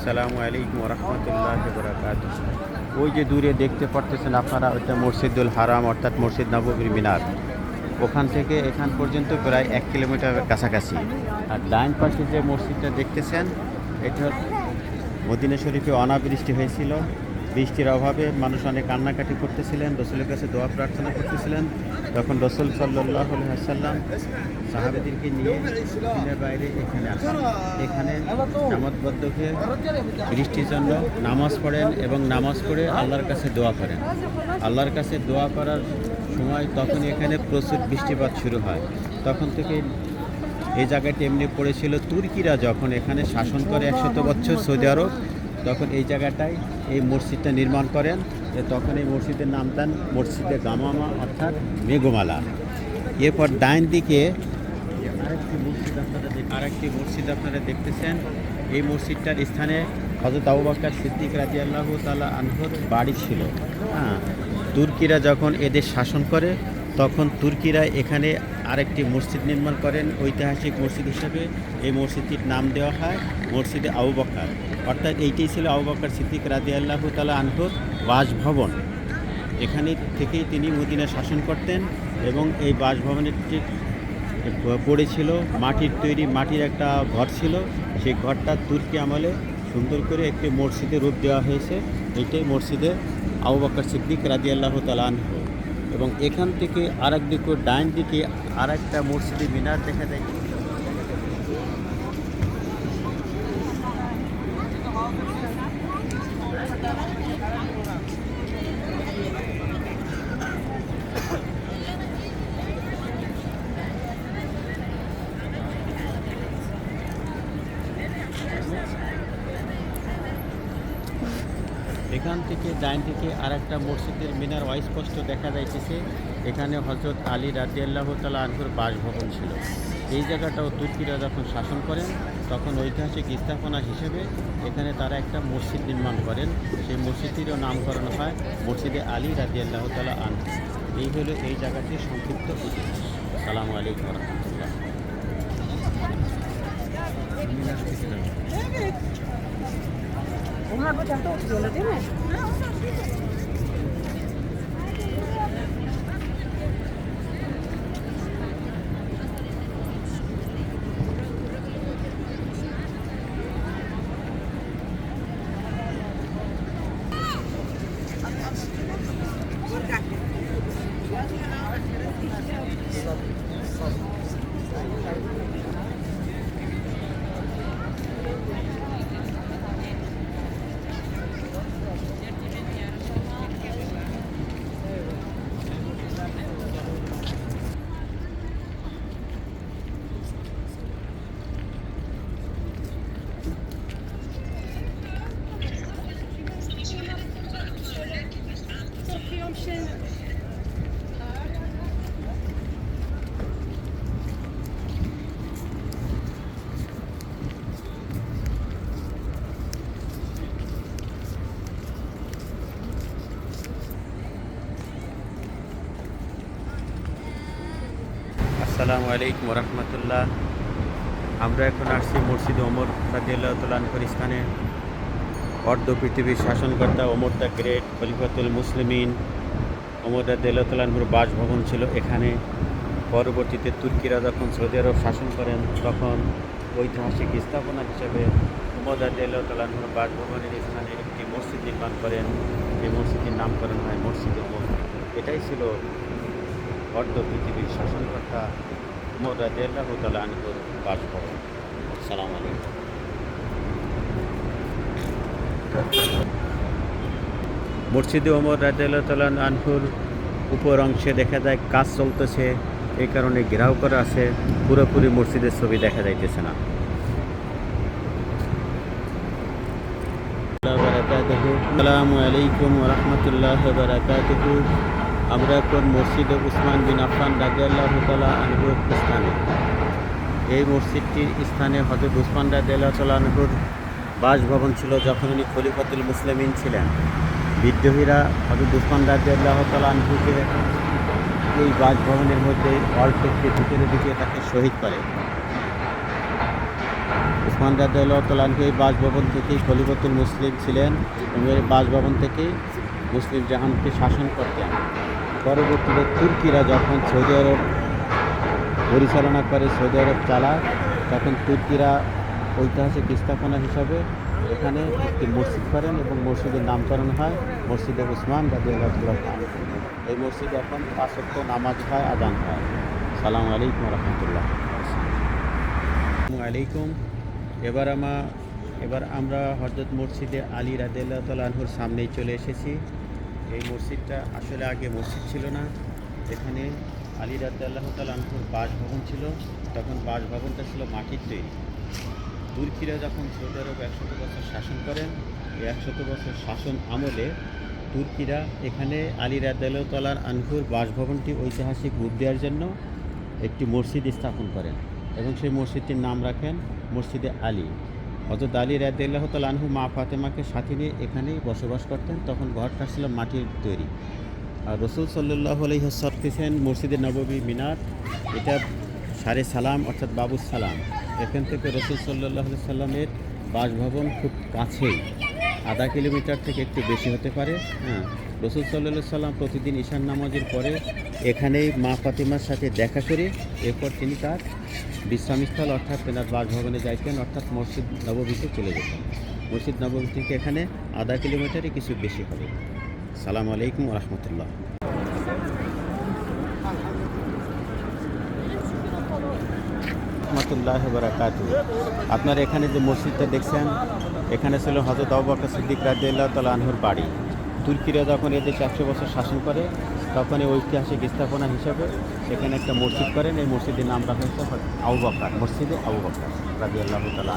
আসসালামু আলাইকুম রহমতুল্লাহ বরাকাত ওই যে দূরে দেখতে পারতেছেন আপনারা, ওইটা মসজিদুল হারাম অর্থাৎ মসজিদ নবগির মিনার। ওখান থেকে এখান পর্যন্ত প্রায় এক কিলোমিটার কাছাকাছি। আর ডাইন পাশে যে মসজিদটা দেখতেছেন, এটা মদিনা শরীফে অনাবৃষ্টি হয়েছিল। বৃষ্টির অভাবে মানুষ অনেক কান্নাকাটি করতেছিলেন, রসুলের কাছে দোয়া প্রার্থনা করতেছিলেন। তখন রসুল সাল্লাহ সাল্লাম সাহাবেদেরকে নিয়ে মদিনার বাইরে এখানে আসেন। এখানে নামাজবদ্ধ হয়ে বৃষ্টির জন্য নামাজ পড়েন এবং নামাজ পড়ে আল্লাহর কাছে দোয়া করেন। আল্লাহর কাছে দোয়া করার সময় তখন এখানে প্রচুর বৃষ্টিপাত শুরু হয়। তখন থেকে এই জায়গাটি এমনি পড়েছিল তুর্কিরা যখন এখানে শাসন করে একশত বছর সৌদি আরব, তখন এই জায়গাটায় এই মসজিদটা নির্মাণ করেন তখন এই মসজিদের নাম দেন মসজিদে গামামা, অর্থাৎ মেঘমালা। এরপর ডাইন দিকে আরেকটি মসজিদ আপনারা আরেকটি মসজিদ আপনারা দেখতেছেন। এই মসজিদটার স্থানে হজরত আবু বাক্কার সিদ্দিক রাজি আল্লাহ তালা আনহর বাড়ি ছিল। হ্যাঁ তুর্কিরা যখন এদের শাসন করে তখন তুর্কিরা এখানে আরেকটি মসজিদ নির্মাণ করেন, ঐতিহাসিক মসজিদ হিসেবে। এই মসজিদটির নাম দেওয়া হয় মসজিদে আবু বক্কর অর্থাৎ এইটাই ছিল আবু বক্কর সিদ্দিক রাজি আল্লাহ তালা আনহর বাসভবন। এখানে থেকেই তিনি মদিনা শাসন করতেন এবং এই বাসভবনের পড়েছিল মাটির তৈরি মাটির একটা ঘর ছিল। সেই ঘরটা তুর্কি আমলে সুন্দর করে একটি মসজিদে রূপ দেওয়া হয়েছে। এইটাই মসজিদে আবু বকর সিদ্দিক রাজি আল্লাহ তালাহ এবং এখান থেকে আর একদিকে ডাইন দিকে আর একটা মসজিদে মিনার দেখা যায় এখান থেকে ডাইন থেকে আর একটা মসজিদের মিনার অস্পষ্ট দেখা যাইতেছে। এখানে হজরত আলী রাজিয়াল্লাহ তালা আনহুর বাসভবন ছিল। এই জায়গাটাও তুর্কিরা যখন শাসন করেন, তখন ঐতিহাসিক স্থাপনা হিসেবে এখানে তারা একটা মসজিদ নির্মাণ করেন। সেই মসজিদটিরও নামকরণ হয় মসজিদে আলী রাজিয়াল্লাহ তালা আনহু। এই হলো এই জায়গাটির সংক্ষিপ্ত ইতিহাস। সালামু আলাইকুম রহমতুল্লাহ। Onlar bacakta oturuyorlar değil mi? আসসালামু আলাইকুম রহমতুল্লাহ আমরা এখন আসছি মসজিদ ওমর রাজিয়াল্লাহ তালানপুর স্থানে। অর্ধ পৃথিবীর শাসনকর্তা ওমর দ্য গ্রেট খলিফাতুল মুসলিমিন ওমর রাজিয়াল্লাহ তালানপুর বাসভবন ছিল এখানে। পরবর্তীতে তুর্কিরা যখন সৌদি আরব শাসন করেন, তখন ঐতিহাসিক স্থাপনা হিসেবে ওমর রাজিয়াল্লাহ বাসভবনের স্থানে একটি মসজিদ নির্মাণ করেন। এই মসজিদের নামকরণ হয় মসজিদ ওমর। এটাই ছিল অর্ধ পৃথিবীর শাসনকর্তা উমর রাজিয়াল্লাহ তালা আনহুর বাসভবন সালাম আলাইকুম। মসজিদে ওমর রাজিয়াল্লাহ তালা আনহুর উপর অংশে দেখা যায় কাজ চলতেছে, এই কারণে ঘেরাও করা আছে, পুরোপুরি মসজিদের ছবি দেখা যাইতেছে না। আসসালামু আলাইকুম রহমতুল্লাহ বারাকাতুহু। আমরা এখন মসজিদে উসমান বিন আফান রাজিয়াল্লাহ তালা আনহুর স্থানে। এই মসজিদটির স্থানে হজরত উসমান রাজিয়াল্লাহ তালা আনহুর বাসভবন ছিল যখন উনি খলিফাতুল মুসলিমিন ছিলেন। বিদ্রোহীরা হজরত উসমান রাজিয়াল্লাহ তালা আনহুকে এই বাসভবনের মধ্যে অল্প একটু ভিতরে দিকে তাকে শহীদ করে। উসমান রাজ্লাহতালানকে এই বাসভবন থেকেই খলিফতুল মুসলিম ছিলেন এবং এই বাসভবন থেকেই মুসলিম জাহানকে শাসন করতেন। পরবর্তীতে তুর্কিরা যখন সৌদি আরব পরিচালনা করে, সৌদি আরব চালায়, তখন তুর্কিরা ঐতিহাসিক স্থাপনা হিসাবে এখানে একটি মসজিদ করেন এবং মসজিদের নামকরণ হয় মসজিদে উসমান রাজিউল্লাহ এই মসজিদে এখন পাঁচক্য নামাজ হয় আদান হয়। সালাম আলাইকুম রহমতুল্লাহ। আলাইকুম। এবার আমা এবার আমরা হজরত মসজিদে আলী রাদিল্লাহ তালাহুর সামনেই চলে এসেছি। এই মসজিদটা আসলে আগে মসজিদ ছিল না। এখানে আলী রাদিল্লাহ তালাহুর বাসভবন ছিল। তখন বাসভবনটা ছিল মাটির তৈরি। তুর্কিরা যখন সৌদি আরব একশত বছর শাসন করেন, এই একশত বছর শাসন আমলে তুর্কিরা এখানে আলী রাদিল্লাহ তালার আনহুর বাসভবনটি ঐতিহাসিক রূপ দেওয়ার জন্য একটি মসজিদ স্থাপন করেন এবং সেই মসজিদটির নাম রাখেন মসজিদে আলী। হজরত আলী রাদিল্লাহ তালাহু মা ফাতেমাকে সাথে নিয়ে এখানেই বসবাস করতেন। তখন ঘরটা ছিল মাটির তৈরি। আর রসুল সাল্লাহ আলহিহাসান মসজিদে নববী মিনার। এটা সারে সালাম অর্থাৎ বাবু সালাম। এখান থেকে রসুল সাল্লাহ সাল্লামের বাসভবন খুব কাছেই। আধা কিলোমিটার থেকে একটু বেশি হতে পারে। হ্যাঁ। রসুল সাল্লাহ সাল্লাম প্রতিদিন ঈশান নামাজের পরে এখানেই মা ফাতিমার সাথে দেখা করে এরপর তিনি তার বিশ্রামস্থল অর্থাৎ তেনার বাসভবনে যাইতেন, অর্থাৎ মসজিদ নববীতে চলে যেতেন। মসজিদ নববী থেকে এখানে আধা কিলোমিটারই কিছু বেশি হবে। সালাম আলাইকুম রহমতুল্লাহ। রহমতুল্লাহ বারাকাত আপনার এখানে যে মসজিদটা দেখছেন, এখানে ছিল হজরত আবাকা সিদ্দিক রাজিয়াল্লাহ তালা আনহুর বাড়ি। তুর্কিরা যখন এদের চারশো বছর শাসন করে, তখন এই ঐতিহাসিক স্থাপনা হিসাবে এখানে একটা মসজিদ করেন। এই মসজিদের নাম রাখা হয়েছে আউবাকার বকর, মসজিদে আউবাকার রাজি আল্লাহ তালা